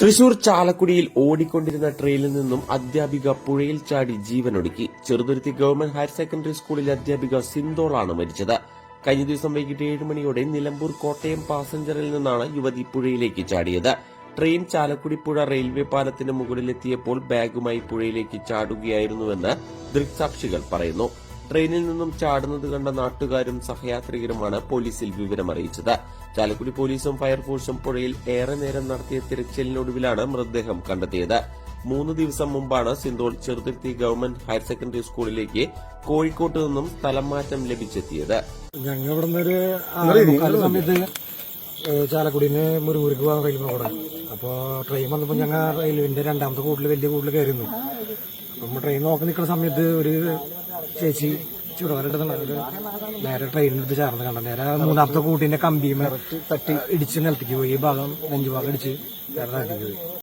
തൃശൂർ ചാലക്കുടിയിൽ ഓടിക്കൊണ്ടിരുന്ന ട്രെയിനിൽ നിന്നും അധ്യാപിക പുഴയിൽ ചാടി ജീവനൊടുക്കി. ചെറുതുരുത്തി ഗവൺമെന്റ് ഹയർ സെക്കൻഡറി സ്കൂളിലെ അധ്യാപിക സിന്തോളാണ് മരിച്ചത്. കഴിഞ്ഞ ദിവസം വൈകിട്ട് ഏഴ് മണിയോടെ നിലമ്പൂർ കോട്ടയം പാസഞ്ചറിൽ നിന്നാണ് യുവതി പുഴയിലേക്ക് ചാടിയത്. ട്രെയിൻ ചാലക്കുടി പുഴ റെയിൽവേ പാലത്തിന് മുകളിലെത്തിയപ്പോൾ ബാഗുമായി പുഴയിലേക്ക് ചാടുകയായിരുന്നുവെന്ന് ദൃക്സാക്ഷികൾ പറയുന്നു. ട്രെയിനിൽ നിന്നും ചാടുന്നത് കണ്ട നാട്ടുകാരും സഹയാത്രികരുമാണ് പോലീസിൽ വിവരമറിയിച്ചത് ചാലക്കുടി പോലീസും ഫയർഫോഴ്സും പുഴയിൽ ഏറെ നേരം നടത്തിയ തിരച്ചിലിനൊടുവിലാണ് മൃതദേഹം കണ്ടെത്തിയത്. മൂന്ന് ദിവസം മുമ്പാണ് സിന്തോൾ ചെറുതുരുത്തി ഗവൺമെന്റ് ഹയർ സെക്കൻഡറി സ്കൂളിലേക്ക് കോഴിക്കോട്ട് നിന്നും സ്ഥലം മാറ്റം ലഭിച്ചെത്തിയത്. ഞങ്ങൾ ഇവിടുന്ന് സമയത്ത് മുരുകൂർക്ക് പോകാൻ കഴിയുമ്പോൾ അവിടെ അപ്പോൾ ട്രെയിൻ വന്നപ്പോൾ ഞങ്ങൾ റെയിൽവേന്റെ രണ്ടാമത്തെ കൂട്ടിൽ വലിയ കൂട്ടിൽ കയറുന്നു അപ്പം ട്രെയിൻ നോക്കി നിൽക്കുന്ന സമയത്ത് ഒരു ചേച്ചി ചുടവലിട്ട് നേരെ ട്രെയിനിലെടുത്ത് ചേർന്ന് കണ്ട. നേരെ മൂന്നാമത്തെ കൂട്ടിന്റെ കമ്പിയും തട്ടി ഇടിച്ച് നിലത്തേക്ക് പോയി. ഈ ഭാഗം നെഞ്ചു ഭാഗം ഇടിച്ച് വേറെ താഴത്തേക്ക് പോയി.